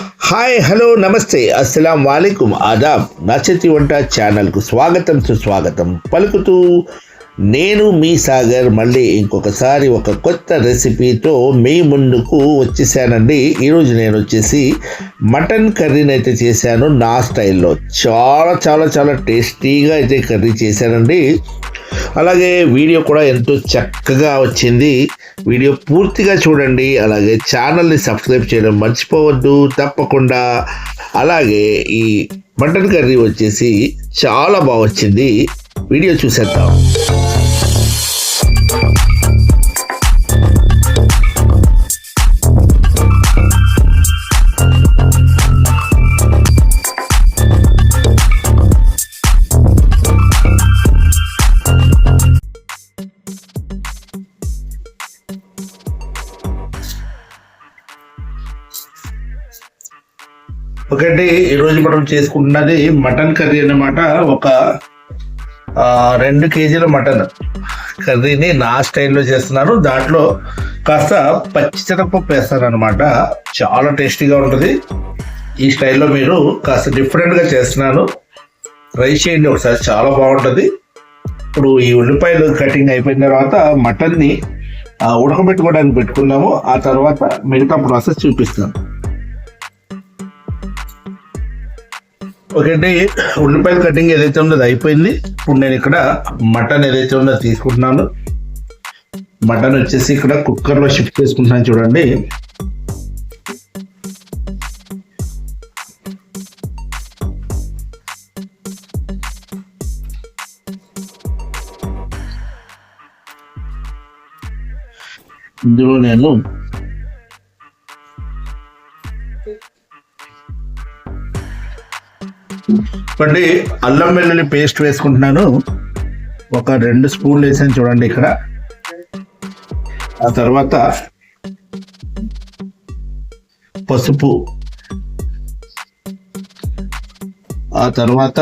Hi hello నమస్తే. అస్సలం వాలేకుమ్ ఆదాబ్. నచ్చతి వంట ఛానల్కు స్వాగతం సుస్వాగతం. పలుకుతూ నేను మీ సాగర్ మళ్ళీ ఇంకొకసారి ఒక కొత్త రెసిపీతో మీ ముందుకు వచ్చేసానండి. ఈరోజు నేను వచ్చేసి మటన్ కర్రీని అయితే చేశాను. నా స్టైల్లో చాలా చాలా చాలా టేస్టీగా అయితే కర్రీ చేశానండి. అలాగే వీడియో కూడా ఎంతో చక్కగా వచ్చింది. వీడియో పూర్తిగా చూడండి. అలాగే ఛానల్ని సబ్స్క్రైబ్ చేయడం మర్చిపోవద్దు. తప్పకుండా. అలాగే ఈ మటన్ కర్రీ వచ్చేసి చాలా బాగా వచ్చింది. వీడియో చూసేద్దాం. ఒకటి ఈరోజు మనం చేసుకుంటున్నది మటన్ కర్రీ అన్నమాట. ఒక రెండు కేజీల మటన్ కర్రీని నా స్టైల్లో చేస్తున్నాను దాంట్లో కాస్త పచ్చిశనగపప్పు వేస్తాను అనమాట చాలా టేస్టీగా ఉంటుంది. ఈ స్టైల్లో మీరు కాస్త డిఫరెంట్గా చేస్తున్నాను ట్రై చేయండి ఒకసారి. చాలా బాగుంటుంది. ఇప్పుడు ఈ ఉల్లిపాయలు కటింగ్ అయిపోయిన తర్వాత మటన్ని ఉడకబెట్టుకోవడానికి పెట్టుకున్నాము. ఆ తర్వాత మిగతా ప్రాసెస్ చూపిస్తాను. ఒకటి ఉల్లిపాయల కటింగ్ ఏదైతే ఉందో అది అయిపోయింది. ఇప్పుడు నేను ఇక్కడ మటన్ ఏదైతే ఉందో తీసుకుంటున్నాను. మటన్ వచ్చేసి ఇక్కడ కుక్కర్లో షిఫ్ట్ చేసుకుంటున్నాను చూడండి. ఇందులో నేను ఇప్పటి అల్లం వెల్లుల్లి పేస్ట్ వేసుకుంటున్నాను. ఒక రెండు స్పూన్లు వేసాను చూడండి ఇక్కడ. ఆ తర్వాత పసుపు. ఆ తర్వాత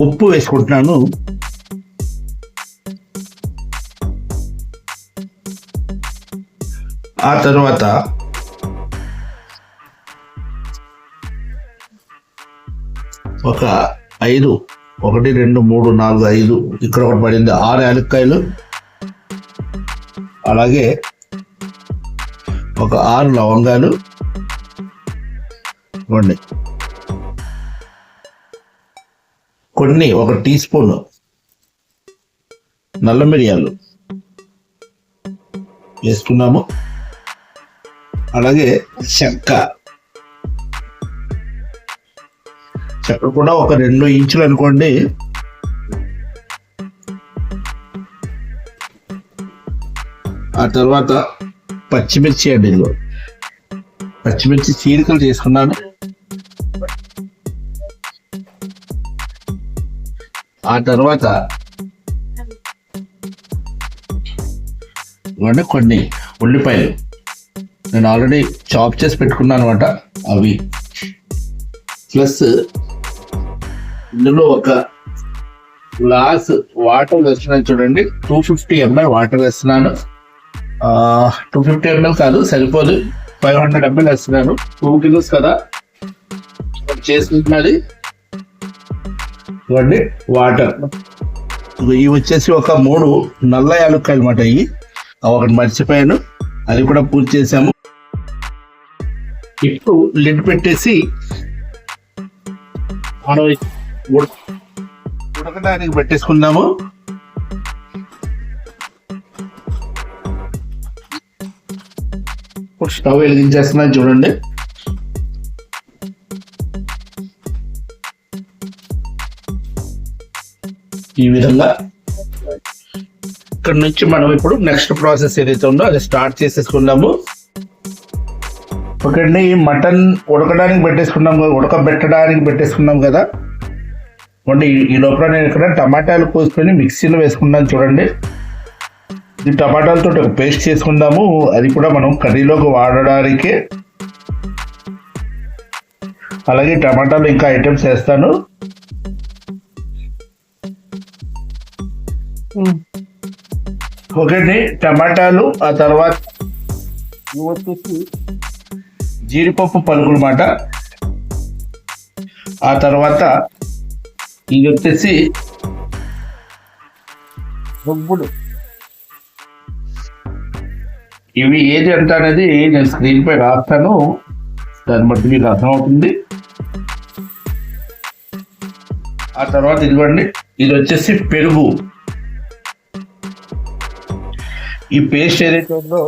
ఉప్పు వేసుకుంటున్నాను. ఆ తర్వాత ఒక ఐదు ఒకటి రెండు మూడు నాలుగు ఐదు ఇక్కడ ఒకటి పడింది. ఆరు యాలక్కాయలు. అలాగే ఒక ఆరు లవంగాలు. ఇవ్వండి. కొన్ని ఒక టీ స్పూన్ నల్ల మిరియాలు వేసుకున్నాము. అలాగే చెక్క చెక్క కూడా ఒక రెండు ఇంచులు అనుకోండి. ఆ తర్వాత పచ్చిమిర్చి అండి ఇదిగో. పచ్చిమిర్చి చీరికలు చేసుకున్నాను. ఆ తర్వాత ఇవ్వండి కొన్ని ఉల్లిపాయలు. నేను ఆల్రెడీ చాప్ చేసి పెట్టుకున్నాను అనమాట అవి. ప్లస్ ఇందులో ఒక గ్లాస్ వాటర్ వేస్తున్నాను చూడండి. టూ ఫిఫ్టీ ఎంఎల్ వాటర్ వేస్తున్నాను. టూ ఫిఫ్టీ ఎంఎల్ కాదు సరిపోదు. ఫైవ్ హండ్రెడ్ ఎంఎల్ వేస్తున్నాను. టూ కిలోస్ కదా. చేసుకుంటున్నది ఇవ్వండి వాటర్. ఇవి వచ్చేసి ఒక మూడు నల్ల యాలక్కాయలు అనమాట ఇవి. అవి ఒకటి మర్చిపోయాను. అది కూడా పూర్తి చేసాము ఇప్పుడు లిడ్ పెట్టేసి మనం ఉడకడానికి పెట్టేసుకుందాము. ఇప్పుడు స్టవ్ వెలిగించేస్తున్నాను చూడండి. ఈ విధంగా ఇక్కడ నుంచి మనం ఇప్పుడు నెక్స్ట్ ప్రాసెస్ ఏదైతే ఉందో అది స్టార్ట్ చేసేసుకుందాము. ఒకటి మటన్ ఉడకడానికి పెట్టేసుకున్నాం కదా ఉడకబెట్టడానికి పెట్టేసుకున్నాం కదా. ఇవ్వండి ఈ- లోపల నేను ఇక్కడ టమాటాలు కోసుకొని మిక్సీలో వేసుకున్నాను చూడండి. ఈ టమాటాలతో ఒక పేస్ట్ చేసుకుందాము. అది కూడా మనం కర్రీలోకి వాడడానికి. అలాగే టమాటాలు ఇంకా ఐటమ్స్ వేస్తాను. ఒకటి టమాటాలు ఆ తర్వాత వచ్చేసి జీడిపప్పు పలుకులు మాట. ఆ తర్వాత ఇది వచ్చేసి రుబ్బుడు ఇవి ఏది ఎంత అనేది నేను స్క్రీన్ పై రాస్తాను. దాన్ని బట్టి మీకు అర్థమవుతుంది. ఆ తర్వాత ఇదిగోండి ఇది వచ్చేసి పెరుగు. ఈ పేస్ట్ ఏదైతే ఉందో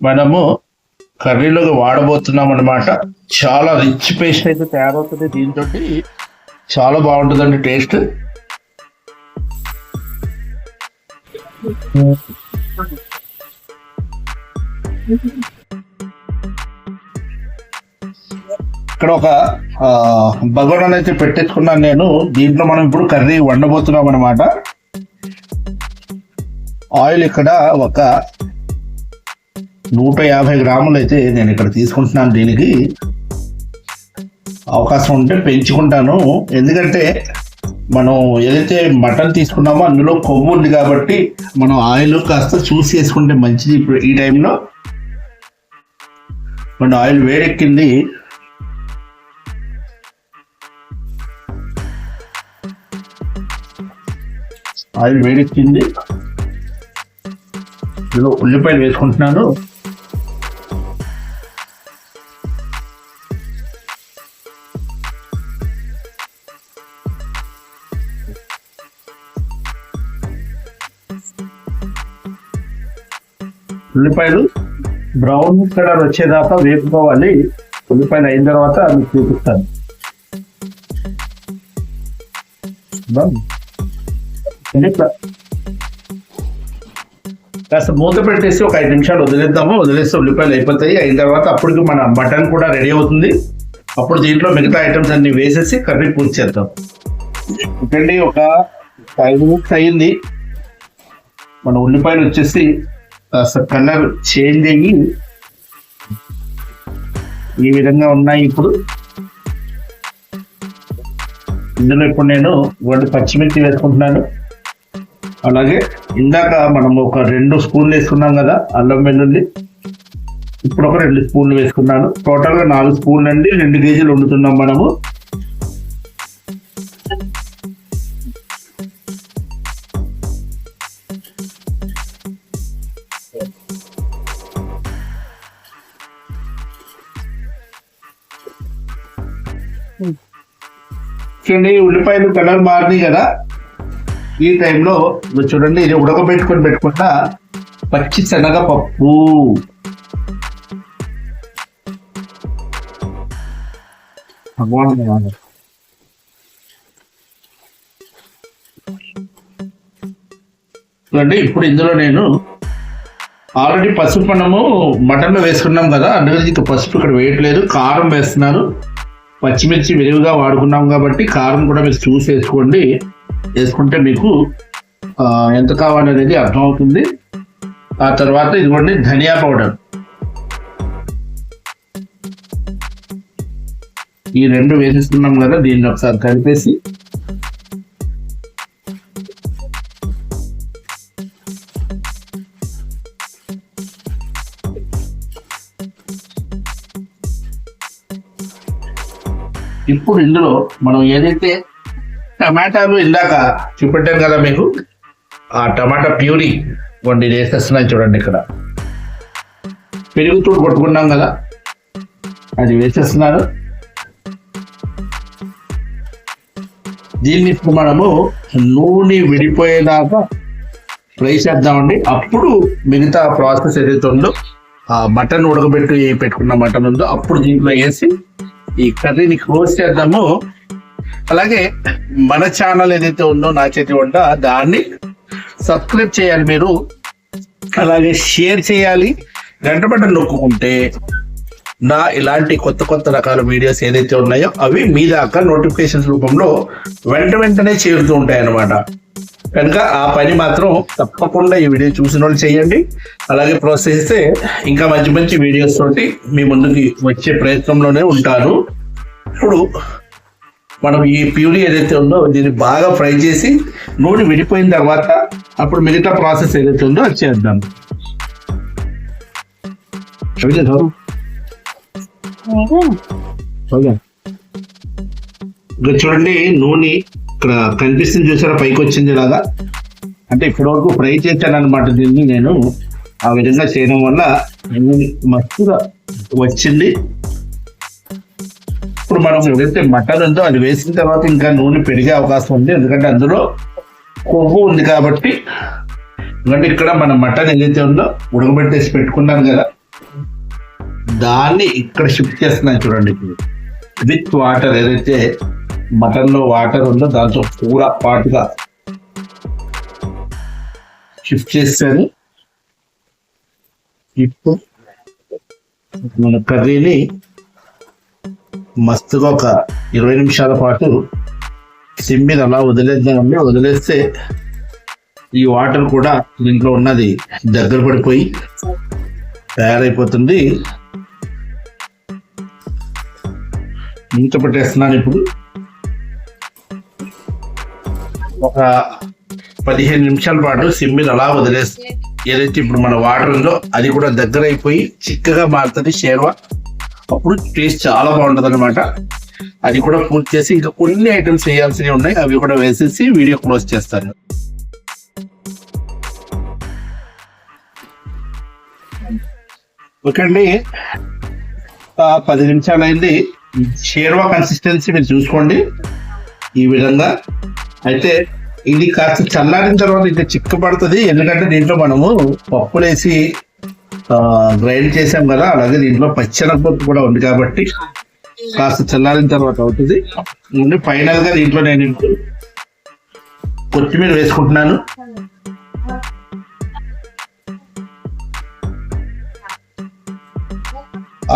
మనము కర్రీలోకి వాడబోతున్నాం అనమాట చాలా రిచ్ పేస్ట్ అయితే తయారవుతుంది దీంతో చాలా బాగుంటుందండి టేస్ట్. ఇక్కడ ఒక బగోన్ అయితే పెట్టేసుకున్నాను నేను. దీంట్లో మనం ఇప్పుడు కర్రీ వండబోతున్నాం అనమాట ఆయిల్ ఇక్కడ ఒక నూట యాభై గ్రాములు అయితే నేను ఇక్కడ తీసుకుంటున్నాను దీనికి. అవకాశం ఉంటే పెంచుకుంటాను. ఎందుకంటే మనం ఏదైతే మటన్ తీసుకున్నామో అందులో కొవ్వు ఉంది కాబట్టి మనం ఆయిల్ కాస్త చూసి వేసుకుంటే మంచిది ఇప్పుడు ఈ టైంలో. మన ఆయిల్ వేడెక్కింది. ఆయిల్ వేడెక్కింది. ఇందులో ఉల్లిపాయలు వేసుకుంటున్నాను. ఉల్లిపాయలు బ్రౌన్ కలర్ వచ్చేదాకా వేపుకోవాలి. ఉల్లిపాయలు అయిన తర్వాత మీకు చూపిస్తాను. కాస్త మూత పెట్టేసి ఒక ఐదు నిమిషాలు వదిలేద్దాము. వదిలేస్తే ఉల్లిపాయలు అయిపోతాయి. అయిన తర్వాత అప్పటికి మన మటన్ కూడా రెడీ అవుతుంది. అప్పుడు దీంట్లో మిగతా ఐటమ్స్ అన్ని వేసేసి కర్రీ పూర్తి చేద్దాం. ఇకండి ఒక ఫైవ్ మినిట్స్ అయ్యింది మన ఉల్లిపాయలు వచ్చేసి కలర్ చేంజ్ అయ్యి ఈ విధంగా ఉన్నాయి ఇప్పుడు. ఇందులో ఇప్పుడు నేను రెండు పచ్చిమిర్చి వేసుకుంటున్నాను. అలాగే ఇందాక మనం ఒక రెండు స్పూన్లు వేసుకున్నాం కదా అల్లం వెల్లుల్లి. ఇప్పుడు ఒక రెండు స్పూన్లు వేసుకున్నాను. టోటల్గా నాలుగు స్పూన్లు అండి రెండు కేజీలు వండుతున్నాం మనము. చూడండి ఉల్లిపాయలు కలర్ మారినాయి కదా. ఈ టైంలో మీరు చూడండి ఇది ఉడకబెట్టుకొని పెట్టుకుంటా పచ్చి శనగపప్పు. భగవాన్ చూడండి ఇప్పుడు ఇందులో నేను ఆల్రెడీ పసుపు మనము మటన్లో వేసుకున్నాం కదా అందుకని ఇంకా పసుపు ఇక్కడ వేయట్లేదు కారం వేస్తున్నాను పచ్చిమిర్చి విరివిగా వాడుకున్నాం కాబట్టి కారం కూడా మీరు చూసి వేసుకోండి వేసుకుంటే మీకు ఎంత కావాలనేది అర్థమవుతుంది. ఆ తర్వాత ఇదిగోండి ధనియా పౌడర్. ఈ రెండు వేసేస్తున్నాం కదా దీన్ని ఒకసారి కలిపేసి ఇప్పుడు ఇందులో మనం ఏదైతే టమాటాలు ఇందాక చూపెట్టాం కదా మీకు ఆ టమాటా ప్యూరీ వండి వేసేస్తున్నాను చూడండి ఇక్కడ. పెరుగుతూ కొట్టుకున్నాం కదా అది వేసేస్తున్నారు. దీన్ని ఇప్పుడు మనము నూనె విడిపోయేదాకా ఫ్రై చేద్దామండి. అప్పుడు మిగతా ప్రాసెస్ ఏదైతే ఉందో ఆ మటన్ ఉడకబెట్టి పెట్టుకున్న మటన్ ఉందో అప్పుడు దీంట్లో వేసి ఈ కర్రీని క్లోజ్ చేద్దాము. అలాగే మన ఛానల్ ఏదైతే ఉందో నా చేతి వంట దాన్ని సబ్స్క్రైబ్ చేయాలి మీరు. అలాగే షేర్ చేయాలి. గంట బటన్ నొక్కుంటే నా ఇలాంటి కొత్త కొత్త రకాల వీడియోస్ ఏదైతే ఉన్నాయో అవి మీ దాకా నోటిఫికేషన్స్ రూపంలో వెంట వెంటనే చేరుతూ ఉంటాయి అన్నమాట కనుక ఆ పని మాత్రం తప్పకుండా ఈ వీడియో చూసిన వాళ్ళు చేయండి. అలాగే ప్రోత్సహిస్తే ఇంకా మంచి మంచి వీడియోస్ తోటి మీ ముందుకి వచ్చే ప్రయత్నంలోనే ఉంటాను ఇప్పుడు మనం ఈ ప్యూరీ ఏదైతే ఉందో దీన్ని బాగా ఫ్రై చేసి నూనె విడిపోయిన తర్వాత అప్పుడు మిగతా ప్రాసెస్ ఏదైతే ఉందో అది చేద్దాం. చూడండి నూనె ఇక్కడ కనిపిస్తుంది చూసారా? పైకి వచ్చింది ఇలాగా అంటే ఇప్పటి వరకు ఫ్రై చేశాను అనమాట దీన్ని నేను. ఆ విధంగా చేయడం వల్ల నూనె మస్తుగా వచ్చింది. ఇప్పుడు మనం ఏదైతే మటన్ ఉందో అది వేసిన తర్వాత ఇంకా నూనె పెరిగే అవకాశం ఉంది. ఎందుకంటే అందులో కొవ్వు ఉంది కాబట్టి. ఎందుకంటే ఇక్కడ మన మటన్ ఏదైతే ఉందో ఉడకబెట్టేసి పెట్టుకున్నాను కదా. దాన్ని ఇక్కడ షిఫ్ట్ చేస్తున్నాను చూడండి ఇప్పుడు. విత్ వాటర్ ఏదైతే మటన్లో వాటర్ ఉందో దాంతో పూరా పాటుగా షిఫ్ట్ చేస్తాను ఇప్పుడు మన కర్రీని మస్తుగా ఒక ఇరవై నిమిషాల పాటు సిమ్ మీద అలా వదిలేద్దామండి. వదిలేస్తే ఈ వాటర్ కూడా దీంట్లో ఉన్నది దగ్గర పడిపోయి తయారైపోతుంది. మూత పెట్టేస్తున్నాను ఇప్పుడు. ఒక పదిహేను నిమిషాల పాటు సిమ్ మీద అలా వదిలేస్తే ఏదైతే ఇప్పుడు మన వాటర్ ఉందో అది కూడా దగ్గర అయిపోయి చిక్కగా మారుతుంది. షేర్వా అప్పుడు టేస్ట్ చాలా బాగుంటుంది అనమాట అది కూడా పూర్తి చేసి ఇంకా కొన్ని ఐటమ్స్ వేయాల్సినవి ఉన్నాయి. అవి కూడా వేసేసి వీడియో క్లోజ్ చేస్తాను. ఓకే అండి. పది నిమిషాలు అయింది షేర్వా కన్సిస్టెన్సీ మీరు చూసుకోండి. ఈ విధంగా. అయితే ఇది కాస్త చల్లారిన తర్వాత ఇంకా చిక్కబడుతుంది. ఎందుకంటే దీంట్లో మనము పప్పులేసి గ్రైండ్ చేసాం కదా. అలాగే దీంట్లో పచ్చెనగపప్పు కూడా ఉంది కాబట్టి కాస్త చల్లారిన తర్వాత అవుతుంది. ముందు ఫైనల్గా దీంట్లో నేను కొత్తిమీర వేసుకుంటున్నాను.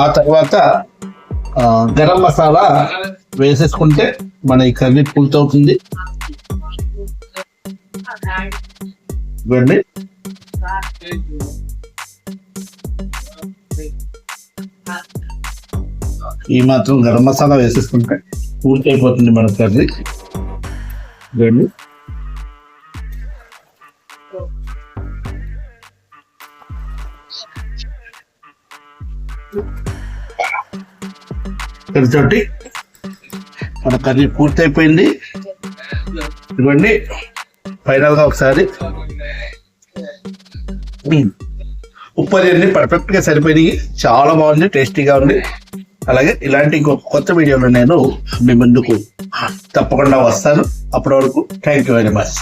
ఆ తర్వాత గరం మసాలా వేసేసుకుంటే మన ఈ కర్రీ పూర్తవుతుంది. ఇవ్వండి. ఈ మాత్రం గరం మసాలా వేసేసుకుంటే పూర్తి అయిపోతుంది మన కర్రీ. ఇవ్వండి. తోటి మన కర్రీ పూర్తయిపోయింది. ఇవ్వండి. ఫైనల్గా ఒకసారి. ఉప్పు అనేది పర్ఫెక్ట్ సరిపోయినాయి. చాలా బాగుంది టేస్టీగా ఉంది. అలాగే ఇలాంటి ఇంకొక కొత్త వీడియోలో నేను మీ ముందుకు తప్పకుండా వస్తాను. అప్పటి వరకు థ్యాంక్ యూ వెరీ మచ్.